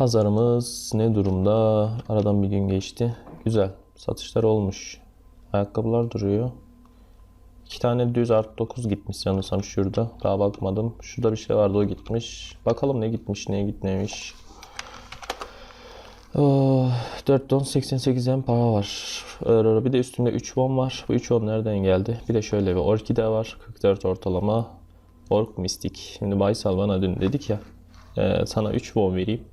Pazarımız ne durumda? Aradan bir gün geçti. Güzel. Satışlar olmuş. Ayakkabılar duruyor. İki tane düz art 9 gitmiş sanırsam şurada. Daha bakmadım. Şurada bir şey vardı o gitmiş. Bakalım ne gitmiş ne gitmemiş. Oh, 4 don 88 en para var. Ee, Bir de üstünde 3 won var. Bu 3 won nereden geldi? Bir de şöyle bir orkide var. 44 ortalama. Ork mistik. Şimdi Baysal bana dün dedik ya. e, sana 3 won vereyim.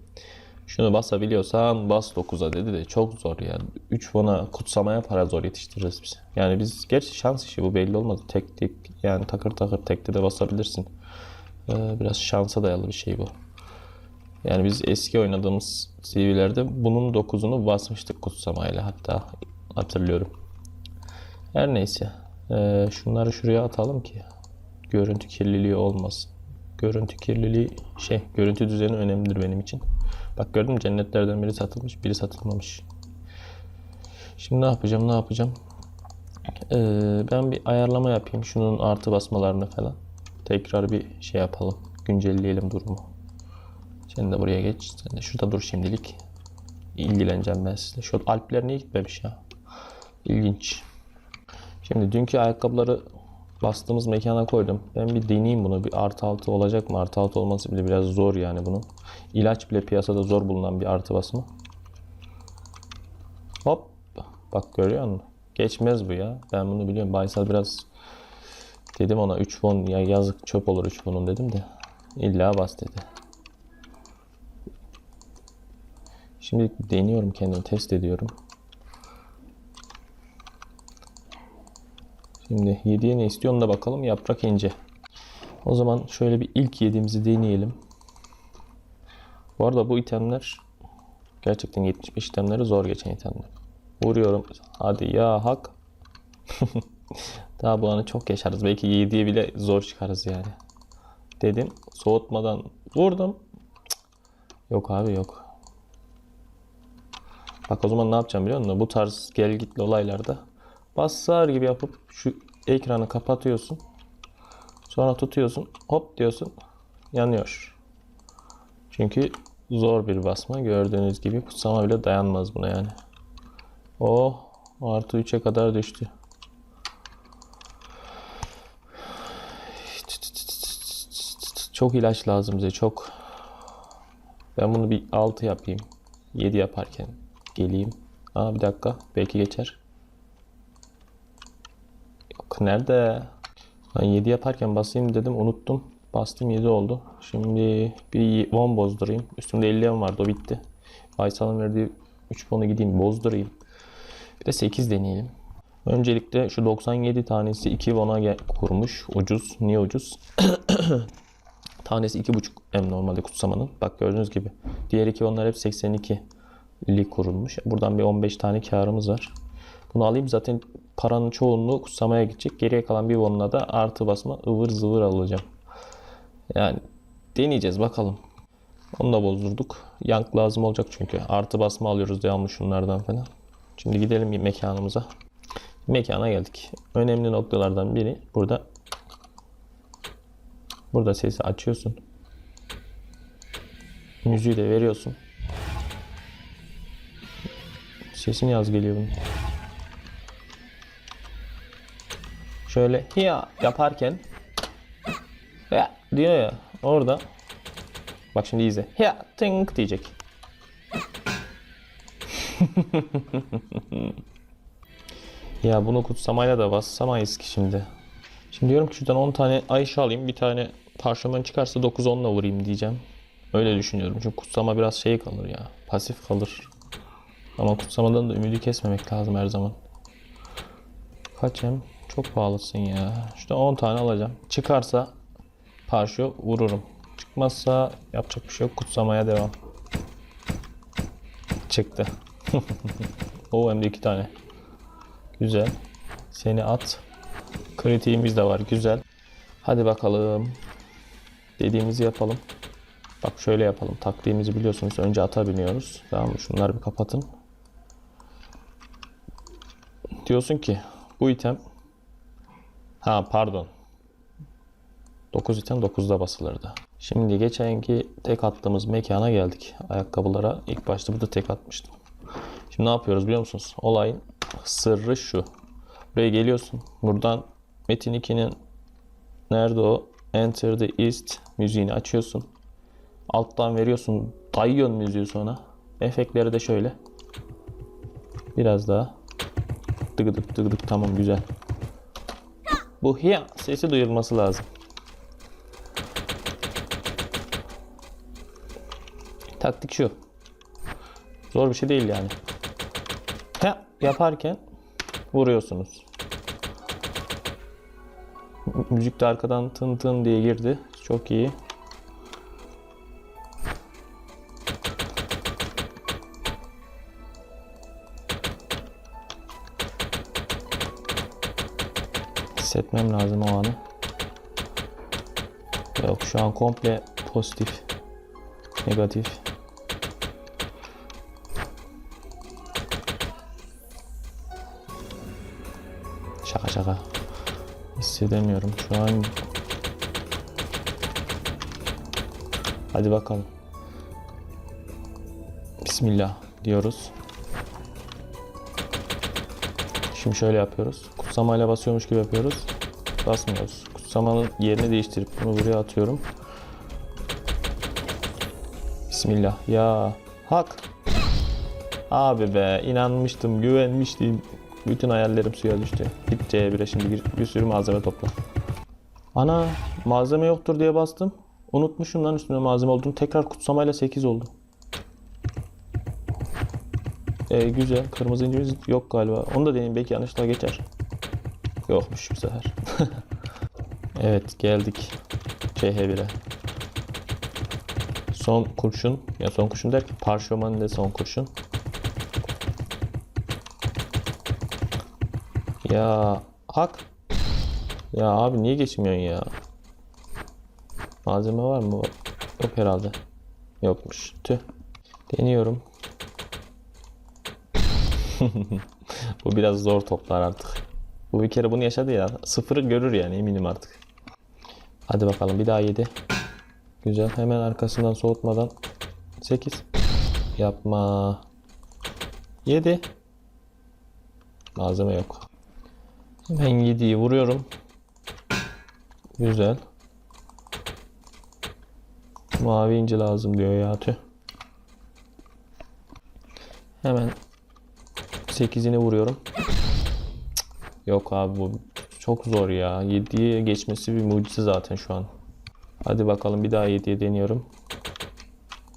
Şunu basabiliyorsan bas 9'a dedi de çok zor ya. 3 won'a kutsamaya para zor yetiştiririz biz. Yani biz gerçi şans işi bu belli olmadı. Tek tek yani takır takır tekte de basabilirsin. Ee, biraz şansa dayalı bir şey bu. Yani biz eski oynadığımız CV'lerde bunun 9'unu basmıştık kutsamayla hatta hatırlıyorum. Her neyse. Ee, şunları şuraya atalım ki görüntü kirliliği olmasın. Görüntü kirliliği şey, görüntü düzeni önemlidir benim için. Bak gördün mü cennetlerden biri satılmış, biri satılmamış. Şimdi ne yapacağım, ne yapacağım? Ee, ben bir ayarlama yapayım şunun artı basmalarını falan. Tekrar bir şey yapalım. Güncelleyelim durumu. Sen de buraya geç. Sen de şurada dur şimdilik. İlgileneceğim ben sizle. Şu Alpler niye gitmemiş ya? İlginç. Şimdi dünkü ayakkabıları bastığımız mekana koydum. Ben bir deneyeyim bunu. Bir artı altı olacak mı? Artı altı olması bile biraz zor yani bunun. İlaç bile piyasada zor bulunan bir artı basma. Hop. Bak görüyor musun? Geçmez bu ya. Ben bunu biliyorum. Baysal biraz dedim ona 3 fon ya yazık çöp olur 3 fonun dedim de. İlla bas dedi. Şimdi deniyorum kendimi test ediyorum. Şimdi 7'ye ne istiyor onu da bakalım. Yaprak ince. O zaman şöyle bir ilk yediğimizi deneyelim. Bu arada bu itemler gerçekten 75 itemleri zor geçen itemler. Vuruyorum. Hadi ya hak. Daha bu anı çok yaşarız. Belki 7'ye bile zor çıkarız yani. Dedim. Soğutmadan vurdum. Yok abi yok. Bak o zaman ne yapacağım biliyor musun? Bu tarz gel gitli olaylarda basar gibi yapıp şu ekranı kapatıyorsun. Sonra tutuyorsun. Hop diyorsun. Yanıyor. Çünkü zor bir basma. Gördüğünüz gibi kutsama bile dayanmaz buna yani. Oh artı 3'e kadar düştü. Çok ilaç lazım bize çok. Ben bunu bir 6 yapayım. 7 yaparken geleyim. Aa bir dakika. Belki geçer. Yok nerede? Ben 7 yaparken basayım dedim unuttum. Bastım 7 oldu. Şimdi bir 10 bozdurayım. Üstümde 50 em vardı o bitti. Aysal'ın verdiği 3 puanı gideyim bozdurayım. Bir de 8 deneyelim. Öncelikle şu 97 tanesi 2 won'a gel- kurmuş. Ucuz. Niye ucuz? Tanesi 2,5 M normalde kutsamanın. Bak gördüğünüz gibi. Diğer iki onlar hep 82 li kurulmuş. Buradan bir 15 tane karımız var. Bunu alayım zaten paranın çoğunluğu kutsamaya gidecek. Geriye kalan bir won'la da artı basma ıvır zıvır alacağım. Yani deneyeceğiz bakalım. Onu da bozdurduk. Yank lazım olacak çünkü. Artı basma alıyoruz devamlı şunlardan falan. Şimdi gidelim bir mekanımıza. Mekana geldik. Önemli noktalardan biri burada Burada sesi açıyorsun. Müziği de veriyorsun. Sesin yaz geliyor bunun. Şöyle ya yaparken ya diyor ya orada bak şimdi izle. Ya tink diyecek. ya bunu kutsamayla da bassamayız ki şimdi. Şimdi diyorum ki şuradan 10 tane Ayşe alayım. Bir tane parşömen çıkarsa 9-10'la vurayım diyeceğim. Öyle düşünüyorum. Çünkü kutsama biraz şey kalır ya. Pasif kalır. Ama kutsamadan da ümidi kesmemek lazım her zaman. Kaç? Çok pahalısın ya. Şuradan 10 tane alacağım. Çıkarsa parşö vururum. Çıkmazsa yapacak bir şey yok. Kutsamaya devam. Çıktı. o hem de iki tane. Güzel. Seni at. Kritiğimiz de var. Güzel. Hadi bakalım. Dediğimizi yapalım. Bak şöyle yapalım. Taktiğimizi biliyorsunuz. Önce ata biniyoruz. Tamam mı? Şunları bir kapatın. Diyorsun ki bu item ha pardon 9 item 9'da basılırdı. Şimdi geçenki tek attığımız mekana geldik. Ayakkabılara ilk başta burada tek atmıştım. Şimdi ne yapıyoruz biliyor musunuz? Olayın sırrı şu. Buraya geliyorsun. Buradan Metin 2'nin nerede o? Enter the East müziğini açıyorsun. Alttan veriyorsun. Dayıyorsun müziği sonra. Efektleri de şöyle. Biraz daha. Dıgıdık dıgıdık tamam güzel. Bu hiya sesi duyulması lazım. Taktik şu. Zor bir şey değil yani. Ha yaparken vuruyorsunuz. Müzik de arkadan tın tın diye girdi. Çok iyi. Hissetmem lazım o anı. Yok şu an komple pozitif. Negatif. Şaka. Hissedemiyorum şu an. Hadi bakalım. Bismillah diyoruz. Şimdi şöyle yapıyoruz. Kutsamayla basıyormuş gibi yapıyoruz. Basmıyoruz. Kutsamanın yerini değiştirip bunu buraya atıyorum. Bismillah. Ya hak. Abi be inanmıştım, güvenmiştim. Bütün hayallerim suya düştü. Git C1'e şimdi bir, bir sürü malzeme topla. Ana malzeme yoktur diye bastım. Unutmuşum lan üstünde malzeme olduğunu. Tekrar kutsamayla 8 oldu. E, güzel. Kırmızı incimiz yok galiba. Onu da deneyeyim. Belki yanlışlıkla geçer. Yokmuş bu sefer. evet geldik. CH1'e. Son kurşun. Ya son kurşun derken parşömen ile son kurşun. Ya hak. Ya abi niye geçmiyorsun ya? Malzeme var mı? Yok herhalde. Yokmuş. Tüh. Deniyorum. Bu biraz zor toplar artık. Bu bir kere bunu yaşadı ya. Sıfırı görür yani eminim artık. Hadi bakalım bir daha 7. Güzel. Hemen arkasından soğutmadan 8. Yapma. 7. Malzeme yok. Hemen 7'yi vuruyorum. Güzel. Mavi inci lazım diyor ya tüh. Hemen 8'ini vuruyorum. Yok abi bu çok zor ya. 7'ye geçmesi bir mucize zaten şu an. Hadi bakalım bir daha 7'ye deniyorum.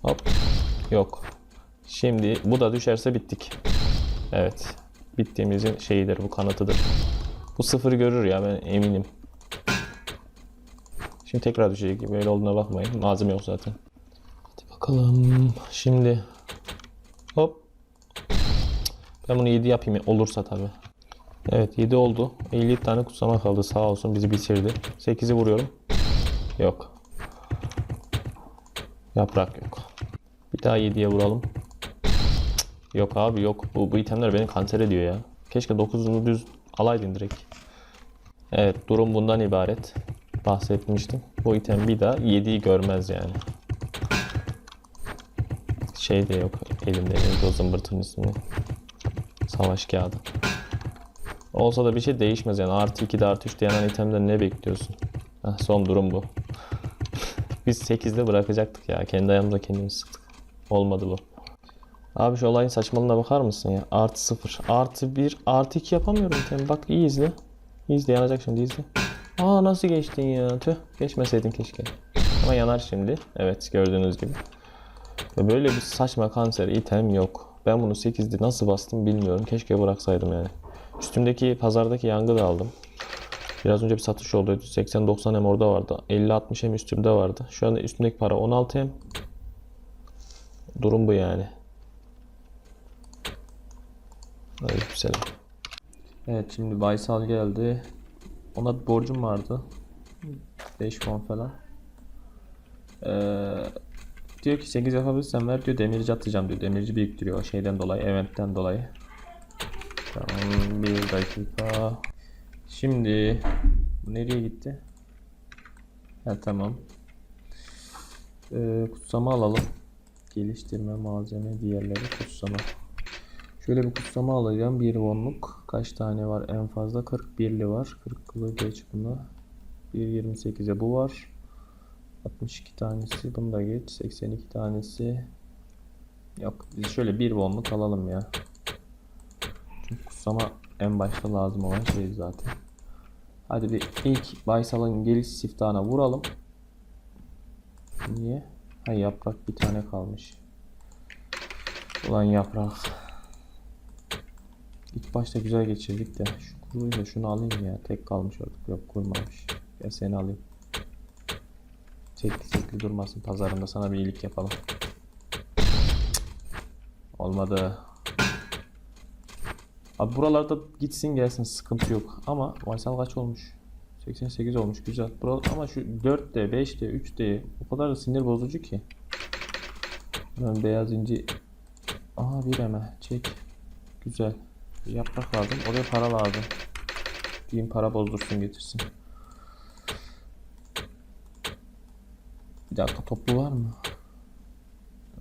Hop. Yok. Şimdi bu da düşerse bittik. Evet. Bittiğimizin şeyidir bu kanıtıdır. Bu sıfır görür ya ben eminim. Şimdi tekrar düşecek. Böyle olduğuna bakmayın. Malzeme yok zaten. Hadi bakalım. Şimdi hop. Ben bunu 7 yapayım olursa tabi. Evet 7 oldu. 50 tane kutsama kaldı. Sağ olsun bizi bitirdi. 8'i vuruyorum. Yok. Yaprak yok. Bir daha 7'ye vuralım. Yok abi yok. Bu, bu itemler beni kanser ediyor ya. Keşke 9'unu düz alaydın direkt. Evet durum bundan ibaret. Bahsetmiştim. Bu item bir daha 7'yi görmez yani. Şey de yok elimde. Neydi o zımbırtının ismi? Savaş kağıdı. Olsa da bir şey değişmez yani. Artı 2'de artı 3'te yanan itemden ne bekliyorsun? Heh, son durum bu. Biz 8'de bırakacaktık ya. Kendi ayağımıza kendimiz sıktık. Olmadı bu. Abi şu olayın saçmalığına bakar mısın ya? Artı 0, artı 1, artı 2 yapamıyorum item. Bak iyi izle. İzle yanacak şimdi izle. Aa nasıl geçtin ya? Tüh geçmeseydin keşke. Ama yanar şimdi. Evet gördüğünüz gibi. Böyle bir saçma kanser item yok. Ben bunu 8'de nasıl bastım bilmiyorum. Keşke bıraksaydım yani. Üstümdeki pazardaki yangı da aldım. Biraz önce bir satış oldu. 80-90 hem orada vardı. 50-60 hem üstümde vardı. Şu anda üstümdeki para 16 hem. Durum bu yani. Aleykümselam. Evet şimdi Baysal geldi. Ona borcum vardı. 5 puan falan. Ee, diyor ki 8 yapabilirsen ver diyor demirci atacağım diyor. Demirci biriktiriyor şeyden dolayı, eventten dolayı. Tamam bir dakika. Şimdi nereye gitti? Ha tamam. Ee, kutsama alalım. Geliştirme malzeme diğerleri kutsama. Şöyle bir kutsama alacağım. Bir wonluk. Kaç tane var? En fazla 41'li var. 40'lı geç bunu. 1.28'e bu var. 62 tanesi. Bunu da geç. 82 tanesi. Yok. Biz şöyle bir wonluk alalım ya. Çünkü kutsama en başta lazım olan şey zaten. Hadi bir ilk Baysal'ın geliş siftahına vuralım. Niye? Ha yaprak bir tane kalmış. Ulan yaprak. İlk başta güzel geçirdik de şu kuruyla şunu alayım ya. Tek kalmış artık. Yok kurmamış. Ya seni alayım. Tekli tekli durmasın pazarında sana bir iyilik yapalım. Olmadı. Abi buralarda gitsin gelsin sıkıntı yok. Ama Vaysal kaç olmuş? 88 olmuş güzel. Bura, ama şu 4D, 5D, 3D o kadar da sinir bozucu ki. Ben beyaz inci Aha bir eme çek. Güzel. Yaprak lazım. Oraya para lazım. Diyeyim para bozdursun getirsin. Bir dakika toplu var mı?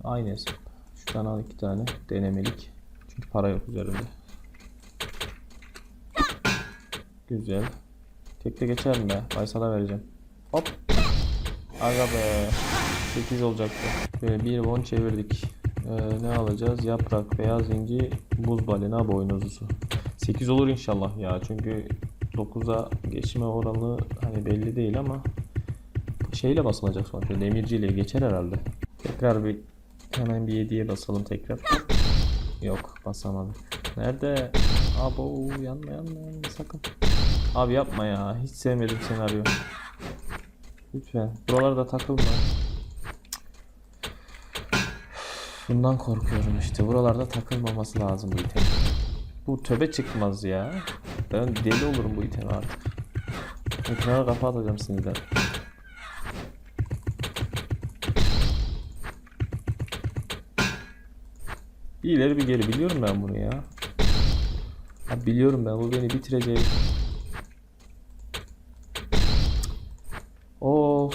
Aynı hesap. Şuradan al iki tane denemelik. Çünkü para yok üzerinde. Güzel. Tekte geçer mi be? Faysal'a vereceğim. Hop. Aga be. 8 olacaktı. Böyle bir bon çevirdik. Ee, ne alacağız? Yaprak, beyaz inci, buz balina boynuzusu. 8 olur inşallah ya. Çünkü 9'a geçme oranı hani belli değil ama şeyle basılacak sonuçta. Demirciyle geçer herhalde. Tekrar bir hemen bir 7'ye basalım tekrar. Yok basamadık. Nerede? Abo yanma yanma yanma sakın. Abi yapma ya. Hiç sevmedim senaryo. Lütfen. Buralarda takılma. Bundan korkuyorum işte. Buralarda takılmaması lazım bu item. Bu töbe çıkmaz ya. Ben deli olurum bu iteme artık. Ekrana kafa atacağım sinirden. Bir ileri bir geri biliyorum ben bunu ya. Abi biliyorum ben bu beni bitirecek. Of.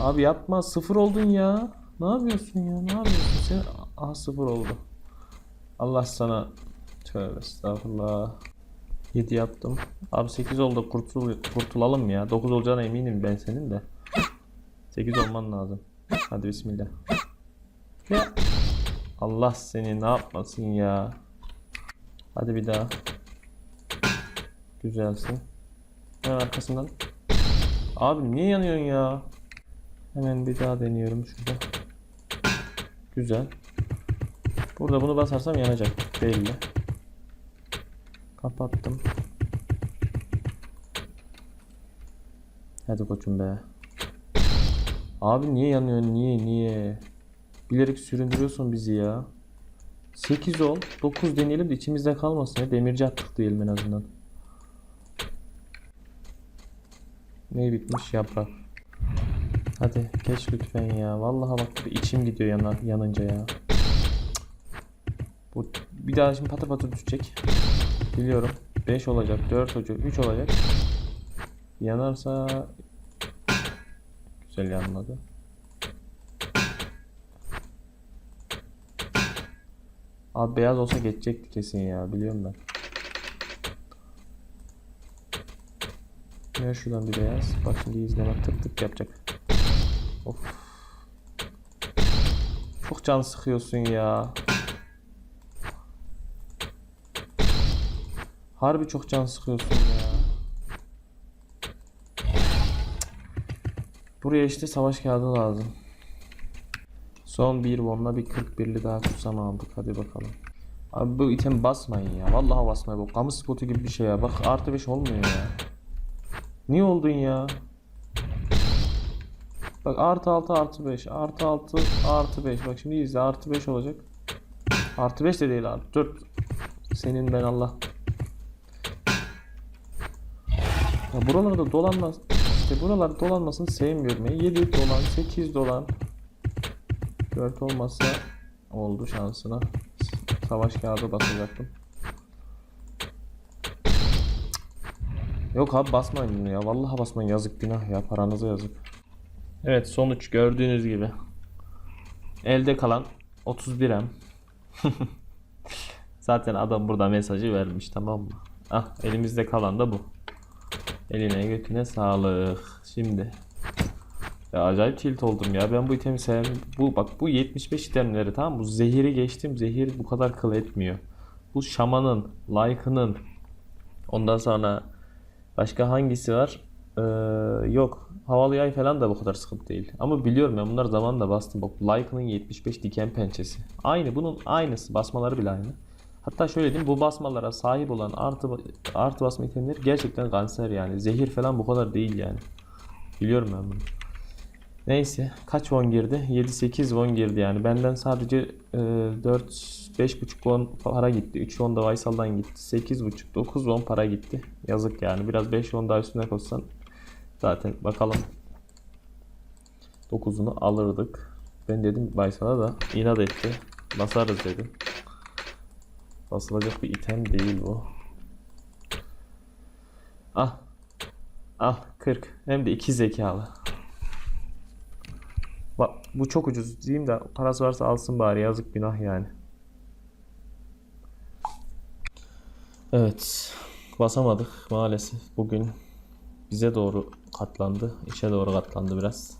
Abi yapma sıfır oldun ya. Ne yapıyorsun ya? Ne yapıyorsun sen? Aha sıfır oldu. Allah sana tövbe estağfurullah. 7 yaptım. Abi 8 oldu kurtul kurtulalım ya. 9 olacağına eminim ben senin de. 8 olman lazım. Hadi bismillah. Ya. Allah seni ne yapmasın ya. Hadi bir daha. Güzelsin. Hemen arkasından. Abi niye yanıyorsun ya? Hemen bir daha deniyorum şurada. Güzel. Burada bunu basarsam yanacak. Belli. Kapattım. Hadi koçum be. Abi niye yanıyorsun? Niye? Niye? Bilerek süründürüyorsun bizi ya. 8 ol. 9 deneyelim de içimizde kalmasın ya. Demirci attık diyelim en azından. Ne bitmiş yaprak. Hadi geç lütfen ya. Vallahi bak içim gidiyor yana, yanınca ya. Bu bir daha şimdi patır patır düşecek. Biliyorum. 5 olacak, 4 olacak, 3 olacak. Yanarsa güzel yanmadı. Abi beyaz olsa geçecekti kesin ya. Biliyorum ben. Ver şuradan bir beyaz. Bak şimdi izle bak tık tık yapacak. Of. Çok can sıkıyorsun ya. Harbi çok can sıkıyorsun ya. Buraya işte savaş kağıdı lazım. Son bir bomba bir 41'li daha kutsam aldık. Hadi bakalım. Abi bu item basmayın ya. Vallahi basmayın. Bu kamu spotu gibi bir şey ya. Bak artı 5 olmuyor ya. Niye oldun ya? Bak artı 6 artı 5 artı 6 artı 5 bak şimdi izle artı 5 olacak. Artı 5 de değil artı 4. Senin ben Allah. Ya buralarda dolanmaz. İşte buralar dolanmasını sevmiyorum. ya. 7 dolan 8 dolan. 4 olmazsa oldu şansına. Savaş kağıdı basacaktım. Yok abi basmayın ya. Vallahi basmayın yazık günah ya. Paranıza yazık. Evet sonuç gördüğünüz gibi. Elde kalan 31 M. Zaten adam burada mesajı vermiş tamam mı? Ah elimizde kalan da bu. Eline götüne sağlık. Şimdi. Ya acayip tilt oldum ya. Ben bu itemi sevmem. Bu bak bu 75 itemleri tamam? Bu zehiri geçtim. Zehir bu kadar kıl etmiyor. Bu şamanın, like'ının ondan sonra başka hangisi var? Ee, yok. Havalı yay falan da bu kadar sıkıntı değil. Ama biliyorum ben bunlar zamanla bastım. Bak like'ının 75 diken pençesi. Aynı bunun aynısı. Basmaları bile aynı. Hatta şöyle diyeyim bu basmalara sahip olan artı artı basma itemleri gerçekten kanser yani. Zehir falan bu kadar değil yani. Biliyorum ben bunu. Neyse kaç won girdi? 7-8 won girdi yani. Benden sadece e, 4 5,5 won para gitti. 3 won da Vaysal'dan gitti. 8,5 9 won para gitti. Yazık yani. Biraz 5 won daha üstüne koysan zaten bakalım 9'unu alırdık. Ben dedim Vaysal'a da inat etti. Basarız dedim. Basılacak bir item değil bu. Ah. Ah 40. Hem de 2 zekalı. Bak bu çok ucuz diyeyim de parası varsa alsın bari yazık günah yani. Evet. Basamadık maalesef. Bugün bize doğru katlandı. işe doğru katlandı biraz.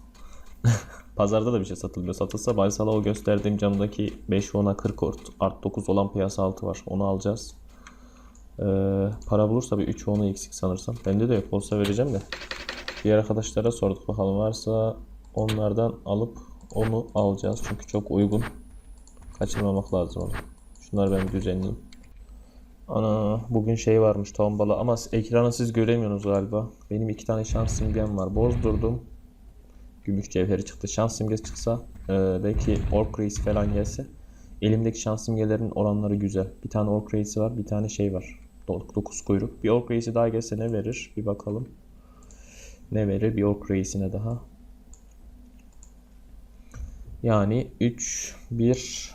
Pazarda da bir şey satılmıyor. Satılsa Baysal'a o gösterdiğim camdaki 5 10'a 40 ort, art 9 olan piyasa altı var. Onu alacağız. Ee, para bulursa bir 3 10'u eksik sanırsam. Bende de yok. Olsa vereceğim de. Diğer arkadaşlara sorduk bakalım varsa onlardan alıp onu alacağız. Çünkü çok uygun. Kaçırmamak lazım onu. Şunları ben düzenleyeyim. Ana bugün şey varmış tombala ama ekranı siz göremiyorsunuz galiba. Benim iki tane şans simgem var. Bozdurdum. Gümüş cevheri çıktı. Şans simgesi çıksa e, belki Orc Reis falan gelse. Elimdeki şans simgelerin oranları güzel. Bir tane Orc Reis'i var. Bir tane şey var. 9 kuyruk. Bir Orc Reis'i daha gelse ne verir? Bir bakalım. Ne verir? Bir Orc Reis'ine daha. Yani 3, 1,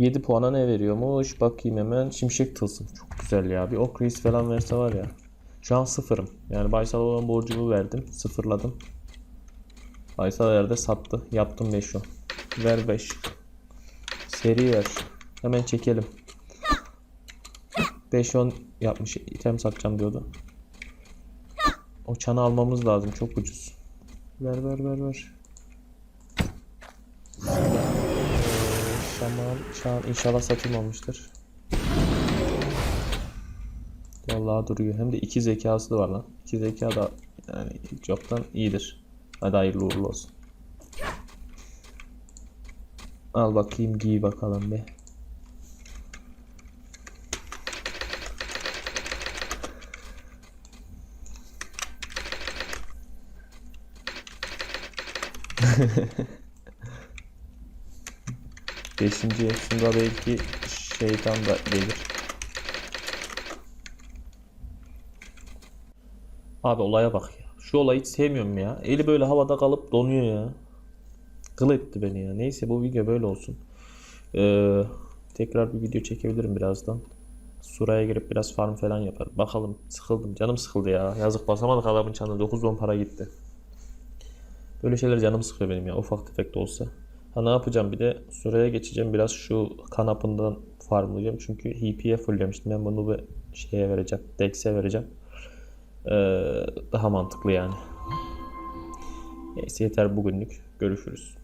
7 puana ne veriyormuş? Bakayım hemen. Şimşek tılsım. Çok güzel ya. Bir ok reis falan verse var ya. Şu an sıfırım. Yani Baysal olan borcumu verdim. Sıfırladım. Baysal yerde sattı. Yaptım 5 o. Ver 5. Seri ver. Hemen çekelim. 5-10 yapmış. İtem satacağım diyordu. O çanı almamız lazım. Çok ucuz. Ver ver ver ver. Tamam. Şu an inşallah satılmamıştır. Vallahi duruyor. Hem de iki zekası da var lan. İki zeka da yani hiç yoktan iyidir. Hadi hayırlı uğurlu olsun. Al bakayım giy bakalım be. Beşinci yaşında belki şeytan da gelir. Abi olaya bak ya. Şu olayı hiç sevmiyorum ya. Eli böyle havada kalıp donuyor ya. Kıl etti beni ya. Neyse bu video böyle olsun. Ee, tekrar bir video çekebilirim birazdan. Suraya girip biraz farm falan yaparım. Bakalım sıkıldım. Canım sıkıldı ya. Yazık basamadık adamın çanına. 9 10 para gitti. Böyle şeyler canım sıkıyor benim ya. Ufak tefek de olsa. Ha ne yapacağım bir de Suraya geçeceğim. Biraz şu kanapından farmlayacağım. Çünkü HP'ye fulllemiştim. Ben bunu bir şeye vereceğim. Dex'e vereceğim. Ee, daha mantıklı yani. Neyse yeter bugünlük. Görüşürüz.